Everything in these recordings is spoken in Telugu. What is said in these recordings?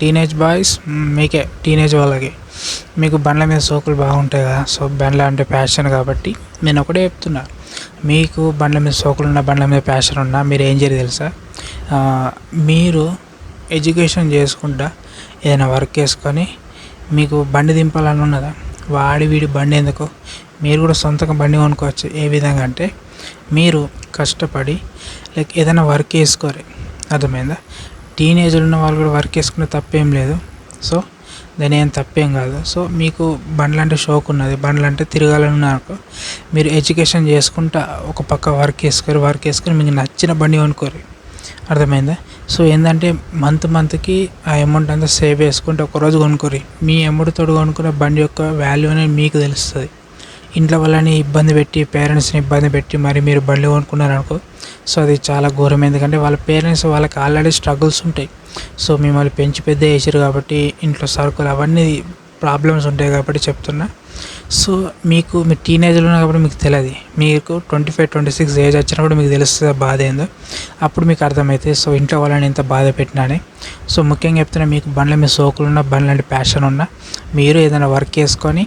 టీనేజ్ బాయ్స్ మీకే టీనేజ్ వాళ్ళకి. మీకు బండ్ల మీద సోకులు బాగుంటాయి కదా సో బండ్ల అంటే ప్యాషన్ కాబట్టి నేను ఒకటే చెప్తున్నా. మీకు బండ్ల మీద సోకులు ఉన్న బండ్ల మీద ప్యాషన్ ఉన్నా మీరు ఏం చేయరు తెలుసా? మీరు ఎడ్యుకేషన్ చేసుకుంటా ఏదైనా వర్క్ చేసుకొని మీకు బండి దింపాలని ఉన్నదా? వాడి వీడి బండి ఎందుకు? మీరు కూడా సొంతంగా బండి కొనుక్కోవచ్చు ఏ విధంగా అంటే మీరు కష్టపడి లైక్ ఏదైనా వర్క్ చేసుకోరు. అర్థమైందా? టీనేజ్లో ఉన్న వాళ్ళు కూడా వర్క్ చేసుకునే తప్పేం లేదు. సో దాని ఏం తప్పేం కాదు. సో మీకు బండ్లు అంటే షోక్ ఉన్నది. బండ్లు అంటే తిరగాలని ఉన్నారు మీరు ఎడ్యుకేషన్ చేసుకుంటా ఒక పక్క వర్క్ చేసుకోరు వర్క్ చేసుకొని మీకు నచ్చిన బండి కొనుక్కోరు. అర్థమైందా? సో ఏంటంటే మంత్ మంత్కి ఆ అమౌంట్ అంతా సేవ్ చేసుకుంటే ఒక రోజు మీ అమౌంట్ తోడు కొనుక్కున్న బండి యొక్క వాల్యూ అనేది మీకు తెలుస్తుంది. ఇంట్లో వాళ్ళని ఇబ్బంది పెట్టి పేరెంట్స్ని ఇబ్బంది పెట్టి మరి మీరు బండి కొనుక్కున్నారనుకో సో అది చాలా ఘోరం ఎందుకంటే వాళ్ళ పేరెంట్స్ వాళ్ళకి ఆల్రెడీ స్ట్రగుల్స్ ఉంటాయి. సో మిమ్మల్ని పెంచి పెద్ద వేసారు కాబట్టి ఇంట్లో సరుకులు అవన్నీ ప్రాబ్లమ్స్ ఉంటాయి కాబట్టి చెప్తున్నా. సో మీకు మీ టీనేజ్లో ఉన్న కాబట్టి మీకు తెలియదు మీకు twenty five twenty six age వచ్చినప్పుడు మీకు తెలుస్తుంది బాధ ఏందో. అప్పుడు మీకు అర్థమవుతుంది సో ఇంట్లో వాళ్ళని ఎంత బాధ పెట్టినానే. సో ముఖ్యంగా చెప్తున్నా మీకు బండ్ల మీ సోకులు ఉన్న బండ్లంటే ప్యాషన్ ఉన్నా మీరు ఏదైనా వర్క్ చేసుకొని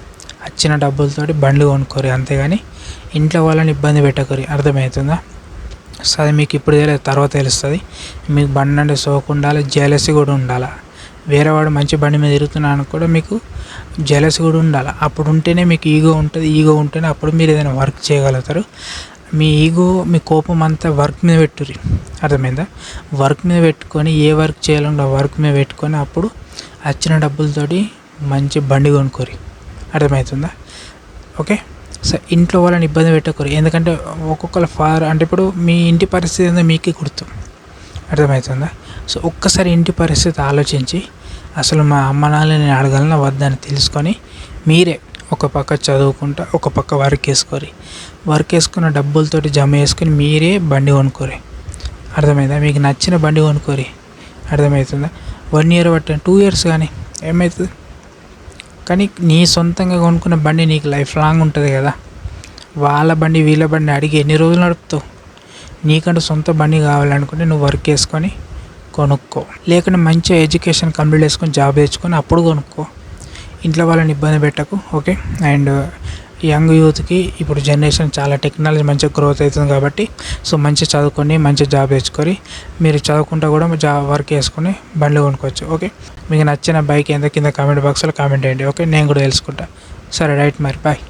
వచ్చిన డబ్బులతోటి బండ్లు కొనుక్కోరు అంతేగాని ఇంట్లో వాళ్ళని ఇబ్బంది పెట్టకూరి. అర్థమవుతుందా సో అది మీకు ఇప్పుడు తెలియదు తర్వాత తెలుస్తుంది. మీకు బండి అంటే సోకు ఉండాలి కూడా ఉండాలి? వేరేవాడు మంచి బండి మీద తిరుగుతున్నాను కూడా మీకు జెలసీ కూడా ఉండాలి? అప్పుడు ఉంటేనే మీకు ఈగో ఉంటుంది ఈగో ఉంటేనే అప్పుడు మీరు ఏదైనా వర్క్ చేయగలుగుతారు. మీ ఈగో మీ కోపం అంతా వర్క్ మీద పెట్టుర్రి. అర్థమైందా? వర్క్ మీద పెట్టుకొని ఏ వర్క్ చేయాలంటే ఆ వర్క్ మీద పెట్టుకొని అప్పుడు వచ్చిన డబ్బులతోటి మంచి బండి కొనుక్కోరి. అర్థమవుతుందా? ఓకే. సో ఇంట్లో వాళ్ళని ఇబ్బంది పెట్టకూడదు. ఎందుకంటే ఒక్కొక్కరు ఫార్ అంటే ఇప్పుడు మీ ఇంటి పరిస్థితి ఏందో మీకే గుర్తు. అర్థమవుతుందా? సో ఒక్కసారి ఇంటి పరిస్థితి ఆలోచించి అసలు మా అమ్మ నాన్న నేను అడగలనా వద్దని తెలుసుకొని మీరే ఒక పక్క చదువుకుంటా ఒక పక్క వర్క్ వేసుకోరి వర్క్ వేసుకున్న డబ్బులతోటి జమ చేసుకొని మీరే బండి కొనుక్కోరి. అర్థమైందా? మీకు నచ్చిన బండి కొనుక్కోరి. అర్థమవుతుందా? వన్ ఇయర్ పట్టిన టూ ఇయర్స్ కానీ ఏమవుతుంది కానీ నీ సొంతంగా కొనుక్కున్న బండి నీకు లైఫ్ లాంగ్ ఉంటుంది కదా. వాళ్ళ బండి వీళ్ళ బండి అడిగి ఎన్ని రోజులు నడుపుతావు? నీకంటూ సొంత బండి కావాలనుకుంటే నువ్వు వర్క్ చేసుకొని కొనుక్కో. లేకుంటే మంచిగా ఎడ్యుకేషన్ కంప్లీట్ చేసుకొని జాబ్ తెచ్చుకొని అప్పుడు కొనుక్కో. ఇంట్లో వాళ్ళని ఇబ్బంది పెట్టకు ఓకే? అండ్ యంగ్ యూత్కి ఇప్పుడు జనరేషన్ చాలా టెక్నాలజీ మంచిగా గ్రోత్ అవుతుంది కాబట్టి సో మంచిగా చదువుకొని మంచి జాబ్ తెచ్చుకొని మీరు చదువుకుంటా కూడా జాబ్ వర్క్ చేసుకొని బండ్లు కొనుక్కోవచ్చు ఓకే? మీకు నచ్చిన బైక్ ఎంత కింద కామెంట్ బాక్స్లో కామెంట్ చేయండి ఓకే? నేను కూడా తెలుసుకుంటా. సరే రైట్ మరి బాయ్.